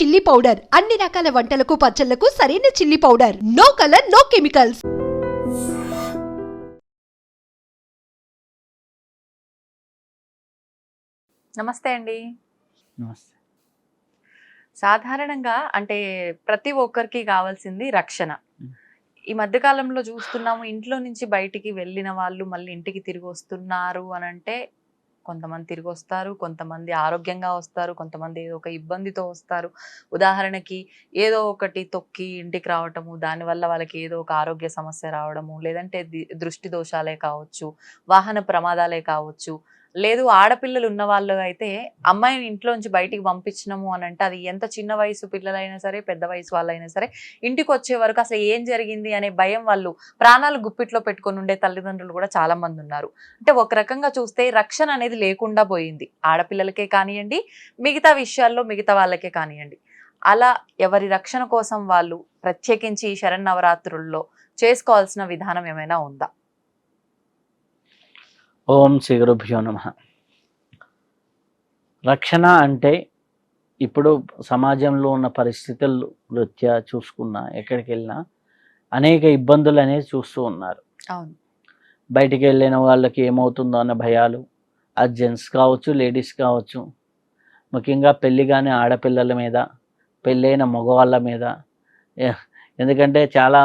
Chilli powder అన్ని రకాల వంటలకు పచ్చళ్ళకు సరైన chilli powder no colour no chemicals నమస్తే అండి. నమస్తే. సాధారణంగా అంటే ప్రతి ఒక్కరికి కావాల్సింది రక్షణ. ఈ మధ్య కాలంలో చూస్తున్నాము ఇంట్లో నుంచి బయటికి వెళ్ళిన వాళ్ళు మళ్ళీ ఇంటికి తిరిగి వస్తున్నారు అని అంటే కొంతమంది తిరిగి వస్తారు కొంతమంది ఆరోగ్యంగా వస్తారు కొంతమంది ఏదో ఒక ఇబ్బందితో వస్తారు. ఉదాహరణకి ఏదో ఒకటి తొక్కి ఇంటికి రావటము దానివల్ల వాళ్ళకి ఏదో ఒక ఆరోగ్య సమస్య రావడము లేదంటే దృష్టి దోషాలే కావచ్చు వాహన ప్రమాదాలే కావచ్చు లేదు ఆడపిల్లలు ఉన్న వాళ్ళు అయితే అమ్మాయిని ఇంట్లోంచి బయటికి పంపించినాము అని అంటే అది ఎంత చిన్న వయసు పిల్లలైనా సరే పెద్ద వయసు వాళ్ళైనా సరే ఇంటికి వచ్చే వరకు అసలు ఏం జరిగింది అనే భయం వాళ్ళు ప్రాణాలు గుప్పిట్లో పెట్టుకొని ఉండే తల్లిదండ్రులు కూడా చాలా మంది ఉన్నారు. అంటే ఒక రకంగా చూస్తే రక్షణ అనేది లేకుండా పోయింది. ఆడపిల్లలకే కానివ్వండి మిగతా విషయాల్లో మిగతా వాళ్ళకే కానివ్వండి అలా ఎవరి రక్షణ కోసం వాళ్ళు ప్రత్యేకించి ఈ శరన్నవరాత్రుల్లో చేసుకోవాల్సిన విధానం ఏమైనా ఉందా? ఓం శ్రీ గురుభ్యో నమ. రక్షణ అంటే ఇప్పుడు సమాజంలో ఉన్న పరిస్థితులు రీత్యా చూసుకున్నా ఎక్కడికి వెళ్ళినా అనేక ఇబ్బందులు అనేది చూస్తూ ఉన్నారు. బయటికి వెళ్ళిన వాళ్ళకి ఏమవుతుందో అన్న భయాలు అది జెంట్స్ కావచ్చు లేడీస్ కావచ్చు ముఖ్యంగా పెళ్ళి కాని ఆడపిల్లల మీద పెళ్ళైన మగవాళ్ళ మీద ఎందుకంటే చాలా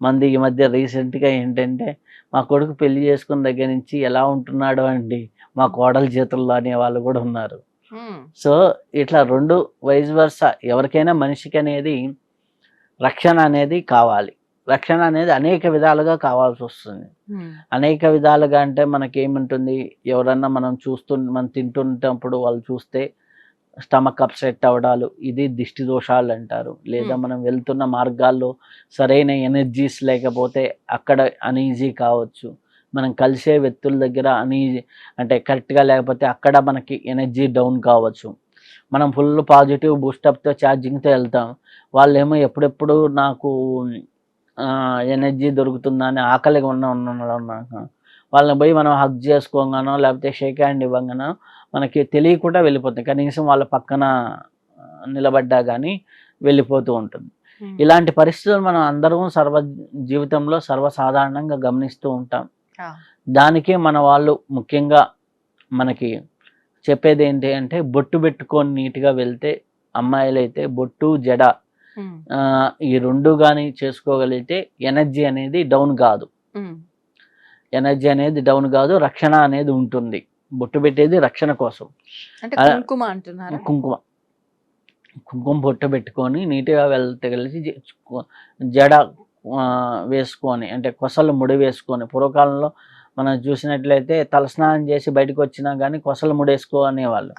మంది ఈ మధ్య రీసెంట్గా ఏంటంటే మా కొడుకు పెళ్ళి చేసుకున్న దగ్గర నుంచి ఎలా ఉంటున్నాడు అండి మా కోడల చేతుల్లో అనే వాళ్ళు కూడా ఉన్నారు. సో ఇట్లా రెండు వైజ్ వర్స ఎవరికైనా మనిషికి అనేది రక్షణ అనేది కావాలి రక్షణ అనేది అనేక విధాలుగా కావాల్సి వస్తుంది. అనేక విధాలుగా అంటే మనకి ఏముంటుంది ఎవరన్నా మనం చూస్తు మనం తింటున్నప్పుడు వాళ్ళు చూస్తే స్టమక్ అప్సెట్ అవ్వడాలు ఇది దిష్టి దోషాలు అంటారు. లేదా Hmm. మనం వెళ్తున్న మార్గాల్లో సరైన ఎనర్జీస్ లేకపోతే అక్కడ అనీజీ కావచ్చు. మనం కలిసే వ్యక్తుల దగ్గర అనీజీ అంటే కరెక్ట్గా లేకపోతే అక్కడ మనకి ఎనర్జీ డౌన్ కావచ్చు. మనం ఫుల్ పాజిటివ్ బూస్టప్తో ఛార్జింగ్తో వెళ్తాం. వాళ్ళేమో ఎప్పుడెప్పుడు నాకు ఎనర్జీ దొరుకుతుందా అని ఆకలిగా ఉన్న వాళ్ళని పోయి మనం హగ్ చేసుకోగానో లేకపోతే షేక్ హ్యాండ్ ఇవ్వగానో మనకి తెలియకుండా వెళ్ళిపోతుంది కనీసం వాళ్ళ పక్కన నిలబడ్డా కానీ వెళ్ళిపోతూ ఉంటుంది మ్మ్. ఇలాంటి పరిస్థితులు మనం అందరం సర్వ జీవితంలో సర్వసాధారణంగా గమనిస్తూ ఉంటాం. దానికే మన వాళ్ళు ముఖ్యంగా మనకి చెప్పేది ఏంటి అంటే బొట్టు పెట్టుకొని నీట్గా వెళ్తే అమ్మాయిలు అయితే బొట్టు జడ. ఆ, ఈ రెండు కానీ చేసుకోగలిగితే ఎనర్జీ అనేది డౌన్ కాదు మ్మ్. ఎనర్జీ అనేది డౌన్ కాదు రక్షణ అనేది ఉంటుంది. బొట్టు పెట్టేది రక్షణ కోసం. కుంకుమ అంటున్నారు? కుంకుమ. కుంకుమ బొట్టు పెట్టుకొని నీట్గా వెళ్తే కలిసి జడ వేసుకొని అంటే కొసలు ముడి వేసుకొని పూర్వకాలంలో మనం చూసినట్లయితే తలస్నానం చేసి బయటకు వచ్చినా కానీ కొసలు ముడేసుకో అనేవాళ్ళు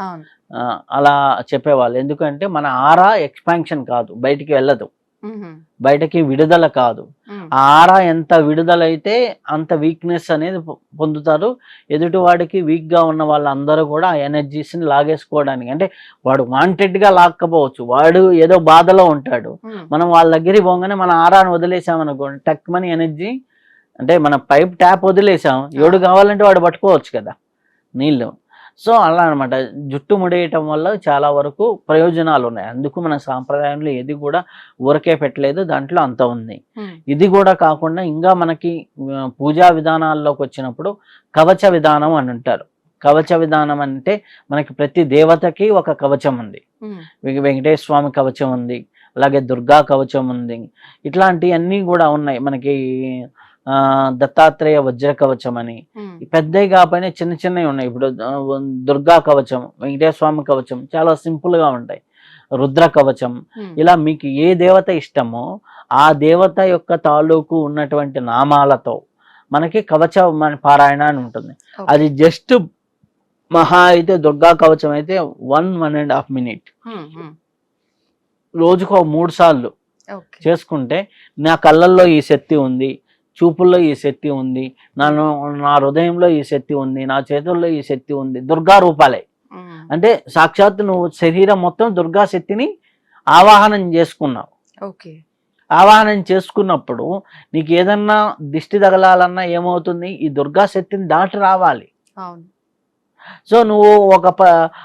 అలా చెప్పేవాళ్ళు. ఎందుకంటే మన ఆరా ఎక్స్పాన్షన్ కాదు బయటికి వెళ్ళదు. బయటకి విడుదల కాదు. ఆరా ఎంత విడుదలైతే అంత వీక్నెస్ అనేది పొందుతారు. ఎదుటి వాడికి వీక్గా ఉన్న వాళ్ళందరూ కూడా ఆ ఎనర్జీస్ని లాగేసుకోవడానికి. అంటే వాడు వాంటెడ్గా లాక్కపోవచ్చు. వాడు ఏదో బాధలో ఉంటాడు. మనం వాళ్ళ దగ్గరికి పోగానే మన ఆరాను వదిలేసామనుకోండి టక్ మనీ ఎనర్జీ అంటే మన పైప్ ట్యాప్ వదిలేసాం. ఎవడు కావాలంటే వాడు పట్టుకోవచ్చు కదా. నీళ్ళు. సో అలా అన్నమాట. జుట్టు ముడేయటం వల్ల చాలా వరకు ప్రయోజనాలు ఉన్నాయి అందుకు మన సాంప్రదాయంలో ఏది కూడా ఊరకే పెట్టలేదు దాంట్లో అంత ఉంది. ఇది కూడా కాకుండా ఇంకా మనకి పూజా విధానాల్లోకి వచ్చినప్పుడు కవచ విధానం అని అంటారు. కవచ విధానం అంటే మనకి ప్రతి దేవతకి ఒక కవచం ఉంది. వెంకటేశ్వర స్వామి కవచం ఉంది అలాగే దుర్గా కవచం ఉంది. ఇట్లాంటివన్నీ కూడా ఉన్నాయి. మనకి దత్తాత్రేయ వజ్ర కవచం అని. పెద్దవి కాకపోయినా చిన్న చిన్నవి ఉన్నాయి ఇప్పుడు దుర్గా కవచం వెంకటేశ్వర స్వామి కవచం చాలా simple గా ఉంటాయి రుద్ర కవచం. ఇలా మీకు ఏ దేవత ఇష్టమో ఆ దేవత యొక్క తాలూకు ఉన్నటువంటి నామాలతో మనకి కవచ మన పారాయణ అని ఉంటుంది. అది జస్ట్ మహా అయితే దుర్గా కవచం అయితే one one and half minute. రోజుకు మూడు సార్లు చేసుకుంటే నా కళ్ళల్లో ఈ శక్తి ఉంది చూపుల్లో ఈ శక్తి ఉంది. నన్ను నా హృదయంలో ఈ శక్తి ఉంది. నా చేతుల్లో ఈ శక్తి ఉంది. దుర్గా రూపాలే. అంటే సాక్షాత్ నువ్వు శరీరం మొత్తం దుర్గా శక్తిని ఆవాహనం చేసుకున్నావు. ఓకే. ఆవాహనం చేసుకున్నప్పుడు నీకు ఏదన్నా దిష్టి తగలాలన్నా ఏమవుతుంది? ఈ దుర్గా శక్తిని దాటి రావాలి. సో నువ్వు ఒక ప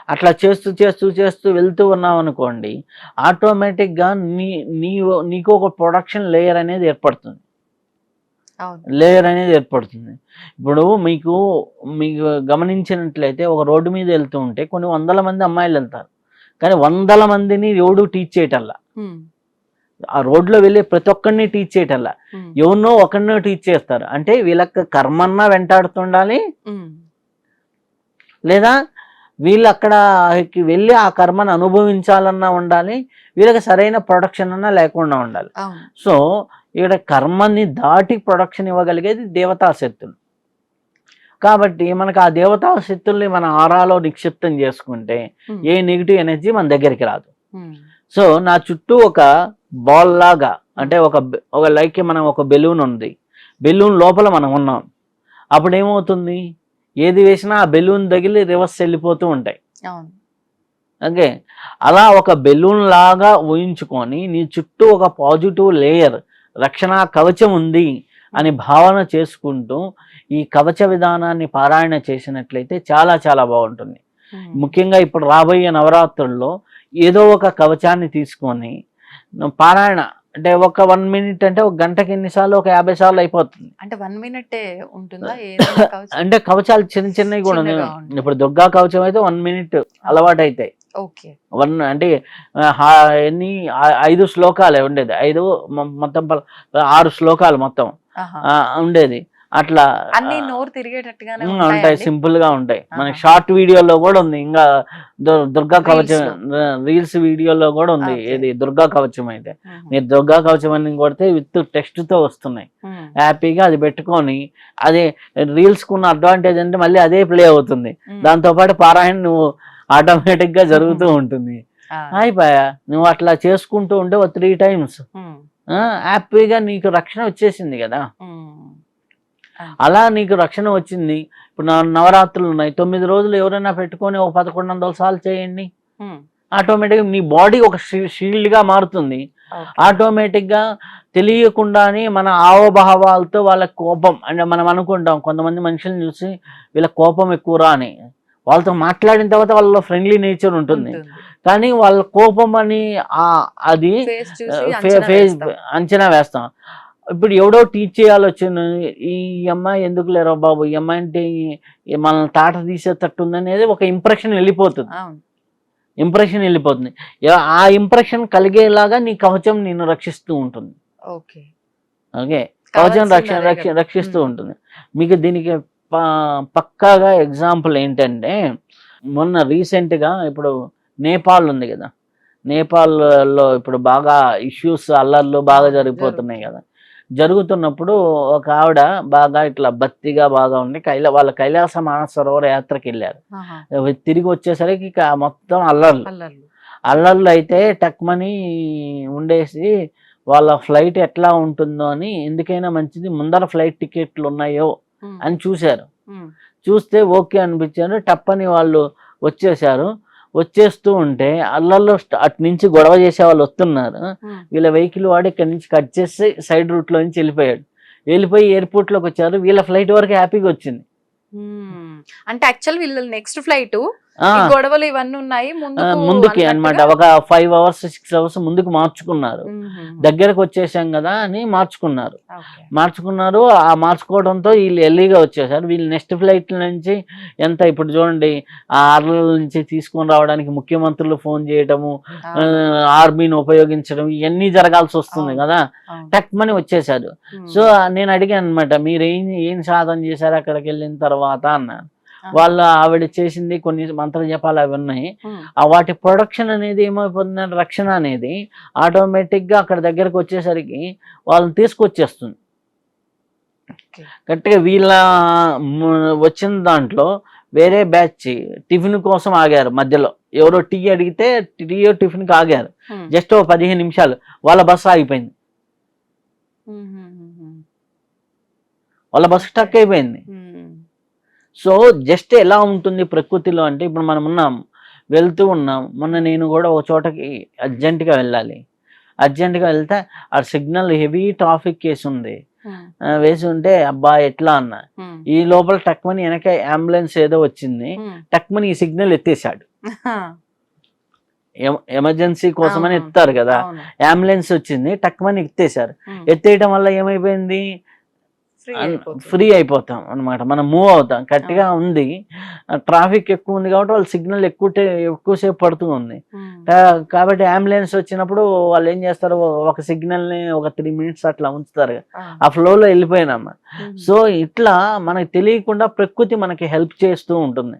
అట్లా చేస్తూ చేస్తూ చేస్తూ వెళ్తూ ఉన్నావు అనుకోండి ఆటోమేటిక్గా నీ నీ నీకు ఒక ప్రొడక్షన్ లేయర్ అనేది ఏర్పడుతుంది. లేయర్ అనేది ఏర్పడుతుంది. ఇప్పుడు మీకు మీకు గమనించినట్లయితే ఒక రోడ్డు మీద వెళ్తూ ఉంటే కొన్ని వందల మంది అమ్మాయిలు వెళ్తారు. కానీ వందల మందిని ఎవడు టీచ్ చేయటల్లా? ఆ రోడ్లో వెళ్ళే ప్రతి ఒక్కరిని టీచ్ చేయటల్లా? ఎవరినో ఒకరినో టీచ్ చేస్తారు. అంటే వీళ్ళకి కర్మన్నా వెంటాడుతుండాలి. లేదా వీళ్ళు అక్కడకి వెళ్ళి ఆ కర్మను అనుభవించాలన్నా ఉండాలి. వీళ్ళకి సరైన ప్రొడక్షన్ అన్నా లేకుండా ఉండాలి. సో ఇక్కడ కర్మని దాటి ప్రొడక్షన్ ఇవ్వగలిగేది దేవతా శక్తులు. కాబట్టి మనకు ఆ దేవతా శక్తుల్ని మన ఆరాలో నిక్షిప్తం చేసుకుంటే ఏ నెగిటివ్ ఎనర్జీ మన దగ్గరికి రాదు. సో నా చుట్టూ ఒక బాల్ లాగా అంటే ఒక ఒక లైక్ మనం ఒక బెలూన్ ఉంది. బెలూన్ లోపల మనం ఉన్నాం. అప్పుడు ఏమవుతుంది ఏది వేసినా ఆ బెలూన్ తగిలి రివర్స్ వెళ్ళిపోతూ ఉంటాయి. ఓకే? అలా ఒక బెలూన్ లాగా ఊహించుకొని నీ చుట్టూ ఒక పాజిటివ్ లేయర్ రక్షణ కవచం ఉంది అని భావన చేసుకుంటూ ఈ కవచ విధానాన్ని పారాయణ చేసినట్లయితే చాలా చాలా బాగుంటుంది. ముఖ్యంగా ఇప్పుడు రాబోయే నవరాత్రుల్లో ఏదో ఒక కవచాన్ని తీసుకొని పారాయణ అంటే ఒక వన్ మినిట్ అంటే ఒక గంటకి ఎన్నిసార్లు ఒక యాభై సార్లు అయిపోతుంది. అంటే వన్ మినిట్ ఉంటుందా? అంటే కవచాలు చిన్న చిన్నవి కూడా. ఇప్పుడు దుర్గా కవచం అయితే వన్ మినిట్ అలవాటు అవుతాయి వన్ అంటే ఎన్ని ఐదు శ్లోకాలే ఉండేది. ఐదు మొత్తం ఆరు శ్లోకాలు మొత్తం. ఉండేది. అట్లా అన్ని నోరు తిరిగేటట్టుగానే? ఉంటాయి సింపుల్గా ఉంటాయి. మనకి. షార్ట్ వీడియోలో కూడా ఉంది. ఇంకా దుర్గా కవచం రీల్స్ వీడియోలో కూడా ఉంది. ఇది దుర్గా కవచం అయితే. మీరు దుర్గా కవచం అని కొడితే విత్ టెక్స్ట్తో వస్తున్నాయి హ్యాపీగా అది పెట్టుకొని అదే రీల్స్ కున్న అడ్వాంటేజ్ అంటే మళ్ళీ అదే ప్లే అవుతుంది. దాంతో పాటు పారాయణ నువ్వు ఆటోమేటిక్గా జరుగుతూ ఉంటుంది. అయిపోయా? నువ్వు అట్లా చేసుకుంటూ ఉంటే ఒక త్రీ టైమ్స్ హ్యాపీగా నీకు రక్షణ వచ్చేసింది కదా. అలా నీకు రక్షణ వచ్చింది. ఇప్పుడు నా నవరాత్రులు ఉన్నాయి. తొమ్మిది రోజులు ఎవరైనా పెట్టుకొని ఒక పదకొండు వందల సార్లు చేయండి. ఆటోమేటిక్గా నీ బాడీ ఒక షీల్డ్గా మారుతుంది. ఆటోమేటిక్గా తెలియకుండానే మన ఆవభావాలతో వాళ్ళ కోపం అంటే మనం అనుకుంటాం కొంతమంది మనుషుల్ని చూసి వీళ్ళ కోపం ఎక్కువరా అని. వాళ్ళతో మాట్లాడిన తర్వాత వాళ్ళలో ఫ్రెండ్లీ నేచర్ ఉంటుంది. కానీ వాళ్ళ కోపం అని అది ఫేస్ అంచనా వేస్తాం. ఇప్పుడు ఎవడో టీచ్ చేయాలి వచ్చిన ఈ అమ్మాయి ఎందుకు లేరో బాబు? ఈ అమ్మాయి అంటే మనల్ని తాట తీసేటట్టు ఉందనేది ఒక ఇంప్రెషన్ వెళ్ళిపోతుంది. ఇంప్రెషన్ వెళ్ళిపోతుంది. ఆ ఇంప్రెషన్ కలిగేలాగా నీ కవచం నిన్ను రక్షిస్తూ ఉంటుంది. ఓకే. ఓకే? కవచం రక్ష రక్షిస్తూ. ఉంటుంది. మీకు దీనికి పక్కాగా ఎగ్జాంపుల్ ఏంటంటే మొన్న recent గా ఇప్పుడు నేపాల్ ఉంది కదా. నేపాల్లో ఇప్పుడు బాగా ఇష్యూస్ అల్లర్లు బాగా జరిగిపోతున్నాయి కదా. జరుగుతున్నప్పుడు ఒక ఆవిడ బాగా ఇట్లా భక్తిగా బాగా ఉండి కైలా వాళ్ళ కైలాస మానసరోవర యాత్రకి వెళ్ళారు. తిరిగి వచ్చేసరికి ఇక మొత్తం అల్లర్లు. అల్లర్లు. అల్లర్లు అయితే టక్మని ఉండేసి వాళ్ళ ఫ్లైట్ ఎట్లా ఉంటుందో అని ఎందుకైనా మంచిది ముందర ఫ్లైట్ టికెట్లు ఉన్నాయో అని చూశారు. చూస్తే ఓకే అనిపించారు. టప్పని వాళ్ళు వచ్చేసారు వచ్చేస్తూ ఉంటే అల్లర్లో స్ట- అటు నుంచి గొడవ చేసే వాళ్ళు వస్తున్నారు. వీళ్ళ వెహికల్ వాడు ఇక్కడి నుంచి కట్ చేసి సైడ్ రూట్లో నుంచి వెళ్ళిపోయాడు. వెళ్ళిపోయి ఎయిర్పోర్ట్లోకి వచ్చారు. వీళ్ళ ఫ్లైట్ వరకు హ్యాపీగా వచ్చింది. అంటే యాక్చువల్ వీళ్ళు నెక్స్ట్ ఫ్లైట్ గొడవలు ఇవన్నీ ఉన్నాయి. ముందుకు అన్నట్టుగా? ఒక ఫైవ్ అవర్స్ సిక్స్ అవర్స్ ముందుకు మార్చుకున్నారు. దగ్గరకు వచ్చేసాం కదా అని మార్చుకున్నారు. మార్చుకున్నారు. ఆ మార్చుకోవడంతో వీళ్ళు ఎర్లీగా వచ్చేసారు. వీళ్ళు నెక్స్ట్ ఫ్లైట్ నుంచి ఎంత ఇప్పుడు చూడండి ఆ ఆర్ల నుంచి తీసుకొని రావడానికి ముఖ్యమంత్రులు ఫోన్ చేయటము ఆర్మీని ఉపయోగించడం ఇవన్నీ జరగాల్సి వస్తుంది. కదా. టక్మని వచ్చేసారు. సో నేను అడిగాను అనమాట మీరు ఏం ఏం సాధన చేశారు అక్కడికి వెళ్ళిన తర్వాత? అన్నాను. వాళ్ళు ఆవిడ చేసింది కొన్ని మంత్ర జపాలు అవి ఉన్నాయి. వాటి ప్రొడక్షన్ అనేది ఏమైపోతుందంటే రక్షణ అనేది ఆటోమేటిక్గా అక్కడ దగ్గరకు వచ్చేసరికి వాళ్ళని తీసుకొచ్చేస్తుంది. కరెక్ట్గా వీళ్ళ వచ్చిన దాంట్లో వేరే బ్యాచ్ టిఫిన్ కోసం ఆగారు మధ్యలో. ఎవరో టీ అడిగితే టీ టిఫిన్కి ఆగారు. జస్ట్ ఓ పదిహేను నిమిషాలు వాళ్ళ బస్సు ఆగిపోయింది. వాళ్ళ బస్సు స్టక్ అయిపోయింది. సో జస్ట్ ఎలా ఉంటుంది ప్రకృతిలో అంటే ఇప్పుడు మనం ఉన్నాం వెళ్తూ ఉన్నాం మొన్న నేను కూడా ఒక చోటకి అర్జెంటుగా వెళ్ళాలి. అర్జెంటుగా వెళ్తే ఆ సిగ్నల్ హెవీ ట్రాఫిక్ కేసు ఉంది. వేసి ఉంటే అబ్బా ఎట్లా అన్న? ఈ లోపల టక్మని వెనక అంబులెన్స్ ఏదో వచ్చింది. టక్మని ఈ సిగ్నల్ ఎత్తేసాడు ఎమర్జెన్సీ కోసమని. ఎత్తారు కదా. అంబులెన్స్ వచ్చింది టక్మని ఎత్తేసారు ఉమ్, ఎత్తేయడం వల్ల ఏమైపోయింది. ఫ్రీ అయిపోతాం అన్నమాట. మనం మూవ్ అవుతాం. గట్టిగా ఉంది. ట్రాఫిక్ ఎక్కువ ఉంది కాబట్టి వాళ్ళు సిగ్నల్ ఎక్కువ టే- ఎక్కువసేపు పడుతూ ఉంది. ఉమ్, కా- కాబట్టి అంబులెన్స్ వచ్చినప్పుడు వాళ్ళు ఏం చేస్తారు? ఒక సిగ్నల్ని ఒక త్రీ మినిట్స్ అట్లా ఉంచుతారు. ఆ, ఫ్లోలో వెళ్ళిపోయినాం. సో ఇట్లా మనకి తెలియకుండా ప్రకృతి మనకి హెల్ప్ చేస్తూ ఉంటుంది.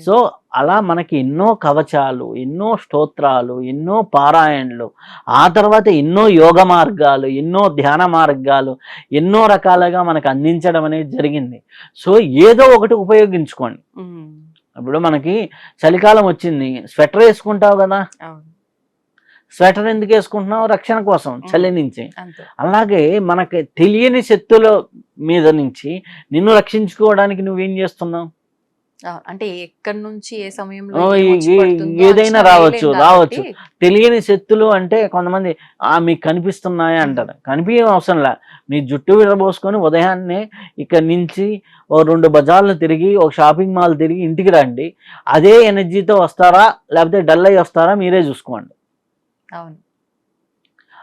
సో అలా మనకి ఎన్నో కవచాలు ఎన్నో స్తోత్రాలు ఎన్నో పారాయణలు ఆ తర్వాత ఎన్నో యోగ మార్గాలు ఎన్నో ధ్యాన మార్గాలు ఎన్నో రకాలుగా మనకు అందించడం అనేది జరిగింది. సో ఏదో ఒకటి ఉపయోగించుకోండి. ఇప్పుడు మనకి చలికాలం వచ్చింది స్వెటర్ వేసుకుంటావు కదా? స్వెటర్ ఎందుకు వేసుకుంటున్నావు? రక్షణ కోసం చలి నుంచి. అలాగే మనకి తెలియని శక్తుల మీద నుంచి నిన్ను రక్షించుకోవడానికి నువ్వేం చేస్తున్నావు? అంటే ఎక్కడి నుంచి ఏ సమయంలో ఏదైనా రావచ్చు, రావచ్చు. తెలియని శక్తులు అంటే కొంతమంది ఆ మీకు కనిపిస్తున్నాయా అంటారు. కనిపించడం అవసరం లే. మీ జుట్టు విరబోసుకొని ఉదయాన్నే ఇక్కడ నుంచి ఓ రెండు బజార్లు తిరిగి ఒక షాపింగ్ మాల్ తిరిగి ఇంటికి రండి. అదే ఎనర్జీతో వస్తారా లేకపోతే డల్ అయ్యి వస్తారా మీరే చూసుకోండి. అవును.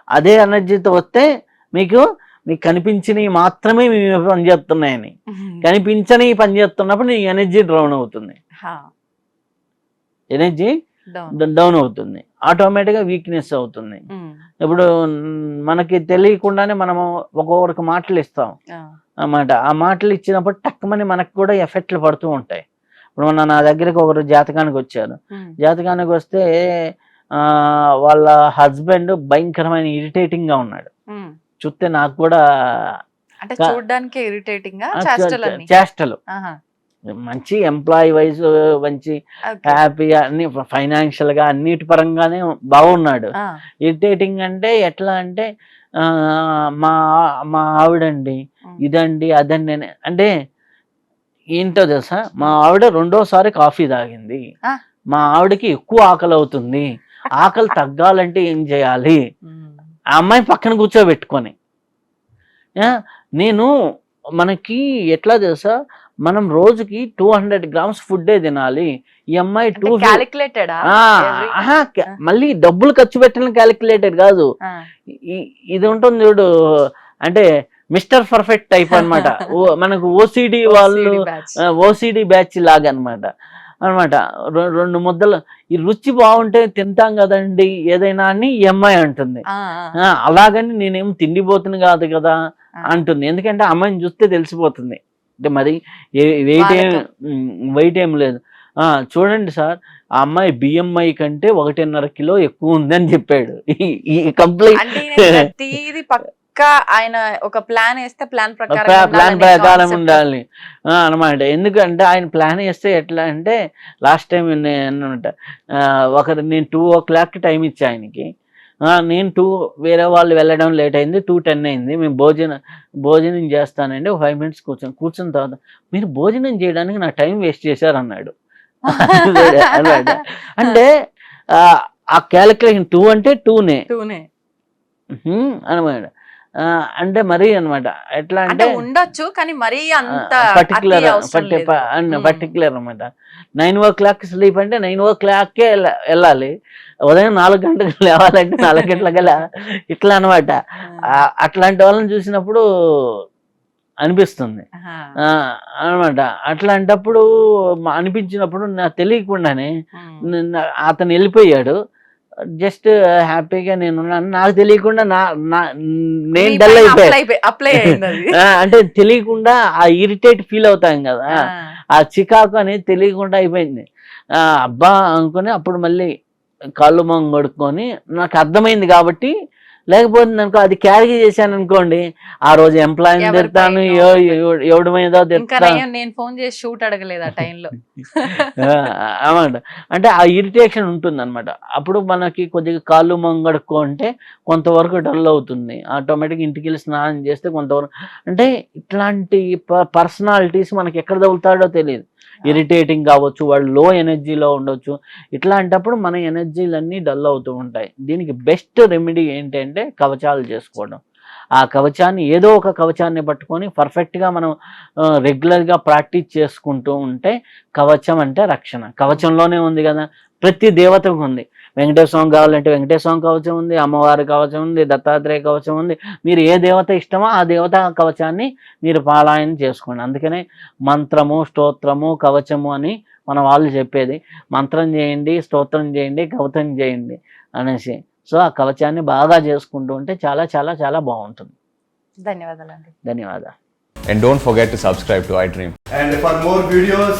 అదే ఎనర్జీతో వస్తే మీకు మీకు కనిపించినవి మాత్రమే మీ మీద పనిచేస్తున్నాయని. కనిపించని పనిచేస్తున్నప్పుడు నీ ఎనర్జీ డౌన్ అవుతుంది. Energy down. అవుతుంది. ఆటోమేటిక్గా వీక్నెస్ అవుతుంది. ఇప్పుడు మనకి తెలియకుండానే మనము ఒక్కొక్కరికి మాటలు ఇస్తాం. అన్నమాట. ఆ మాటలు ఇచ్చినప్పుడు టక్కుమని మనకు కూడా ఎఫెక్ట్లు పడుతూ ఉంటాయి. ఇప్పుడు మొన్న నా దగ్గరికి ఒకరు జాతకానికి వచ్చారు. జాతకానికి వస్తే వాళ్ళ హస్బెండ్ భయంకరమైన ఇరిటేటింగ్గా ఉన్నాడు. చూస్తే నాకు కూడా అంటే చూడడానికి ఇరిటేటింగ్ చేష్టలు. మంచి ఎంప్లాయీ వైజ్ మంచి. హ్యాపీగా అన్ని ఫైనాన్షియల్గా అన్నిటి పరంగానే బాగున్నాడు. ఇరిటేటింగ్ అంటే ఎట్లా అంటే మా మా ఆవిడండి ఇదండి అదండి అని. అంటే ఏంటో తెలుసా? మా ఆవిడ రెండోసారి కాఫీ తాగింది. మా ఆవిడకి ఎక్కువ ఆకలి అవుతుంది ఆకలి తగ్గాలంటే ఏం చేయాలి? ఆ అమ్మాయి పక్కన కూర్చోబెట్టుకొని. నేను మనకి ఎట్లా తెలుసా? మనం రోజుకి టూ హండ్రెడ్ గ్రామ్స్ ఫుడ్డే తినాలి. ఈ అమ్మాయి టూ క్యాలిక్యులేటెడ్ మళ్ళీ డబ్బులు ఖర్చు పెట్టిన క్యాలిక్యులేటెడ్ కాదు. ఇది ఉంటుంది చూడు అంటే మిస్టర్ పర్ఫెక్ట్ టైప్ అన్నమాట. ఓ మనకు ఓసిడి వాళ్ళు ఓసిడి బ్యాచ్ లాగా అన్నమాట అన్నమాట రె- రెండు ముద్దలు. ఈ రుచి బాగుంటే తింటాం కదండి ఏదైనా అని ఈ అమ్మాయి అంటుంది. అలాగని నేనేం తిండిపోతుని కాదు కదా అంటుంది. ఎందుకంటే అమ్మాయిని చూస్తే తెలిసిపోతుంది. అంటే మరి వెయిట్ ఏం వెయిట్ ఏం లేదు. ఆ చూడండి సార్ ఆ అమ్మాయి బిఎంఐ కంటే ఒకటిన్నర కిలో ఎక్కువ ఉందని చెప్పాడు. ఈ- కంప్లైంట్ పక్కా ఆయన ఒక ప్లాన్ వేస్తే ప్లాన్ ప్రకారం ప్లాన్ ప్రకారం. ఉండాలి. ఆ, అన్నమాట. ఎందుకంటే ఆయన ప్లాన్ చేస్తే ఎట్లా అంటే లాస్ట్ టైం అనమాట ఒకరు నేను టూ ఓ క్లాక్ టైం ఇచ్చా ఆయనకి. నేను టూ వేరే వాళ్ళు వెళ్ళడం లేట్ అయింది టూ టెన్ అయింది. మేము భోజనం భోజనం చేస్తానండి ఒక ఫైవ్ మినిట్స్ కూర్చొని కూర్చున్న తర్వాత మీరు భోజనం చేయడానికి నా టైం వేస్ట్ చేశారు అన్నాడు. అంటే ఆ, క్యాలిక్యులేషన్ టూ అంటే టూనే టూనే అనమాట అంటే మరీ అన్నమాట. ఎట్లా అంటే ఉండొచ్చు కానీ మరీ అంత పర్టికులర్. పర్టికులర్ అనమాట నైన్ ఓ క్లాక్ స్లీప్ అంటే నైన్ ఓ క్లాక్కే వెళ్ళాలి. ఉదయం నాలుగు గంటలకు లేవాలంటే నాలుగు గంటలకు లే- ఇట్లా అనమాట అట్లాంటి వాళ్ళని చూసినప్పుడు అనిపిస్తుంది. అన్నమాట. అట్లాంటప్పుడు అనిపించినప్పుడు నాకు తెలియకుండానే అతను వెళ్ళిపోయాడు. జస్ట్ హ్యాపీగా నేను ఉన్నాను. నాకు తెలియకుండా నా నా- నేను డల్ అంటే తెలియకుండా ఆ ఇరిటేట్ ఫీల్ అవుతాం కదా ఆ. చికాకు అనేది తెలియకుండా అయిపోయింది అబ్బా అనుకుని అప్పుడు మళ్ళీ కాళ్ళు మొంగ కొడుకొని నాకు అర్థమైంది కాబట్టి లేకపోతే అనుకో అది క్యారీ చేశాను అనుకోండి ఆ రోజు ఎంప్లాయీని ఎవరి తిడతాను ఎవడి మీద తిడతాను. నేను ఫోన్ చేసి షూట్ అడగలేదు ఆ టైంలో. అన్నమాట. అంటే ఆ ఇరిటేషన్ ఉంటుంది అనమాట అప్పుడు మనకి కొద్దిగా కాళ్ళు మంగడుకో అంటే కొంతవరకు డల్ అవుతుంది. ఆటోమేటిక్ ఇంటికి వెళ్ళి స్నానం చేస్తే కొంతవరకు అంటే ఇట్లాంటి పర్సనాలిటీస్ మనకి ఎక్కడ తగులుతాడో తెలియదు. ఇరిటేటింగ్ కావచ్చు వాళ్ళు లో ఎనర్జీలో ఉండొచ్చు. ఇట్లాంటప్పుడు మన ఎనర్జీలన్నీ డల్ అవుతూ ఉంటాయి. దీనికి బెస్ట్ రెమెడీ ఏంటంటే కవచాలు చేసుకోవడం. ఆ కవచాన్ని ఏదో ఒక కవచాన్ని పట్టుకొని పర్ఫెక్ట్గా మనం రెగ్యులర్గా ప్రాక్టీస్ చేసుకుంటూ ఉంటే కవచం అంటే రక్షణ. కవచంలోనే ఉంది కదా? ప్రతి దేవతకు ఉంది. వెంకటేశ్వర స్వామి కావాలంటే వెంకటేశ్వర స్వామి కవచం ఉంది అమ్మవారి కవచం ఉంది దత్తాత్రేయ కవచం ఉంది. మీరు ఏ దేవత ఇష్టమో ఆ దేవత కవచాన్ని మీరు పారాయణ చేసుకోండి. అందుకనే మంత్రము స్తోత్రము కవచము అని మన వాళ్ళు చెప్పేది. మంత్రం చేయండి స్తోత్రం చేయండి కవచం చేయండి అనేసి. సో ఆ కవచాన్ని బాగా చేసుకుంటూ ఉంటే చాలా చాలా చాలా బాగుంటుంది. ధన్యవాదాలండి. ధన్యవాదాలు. And don't forget to subscribe to iDream. And for more videos,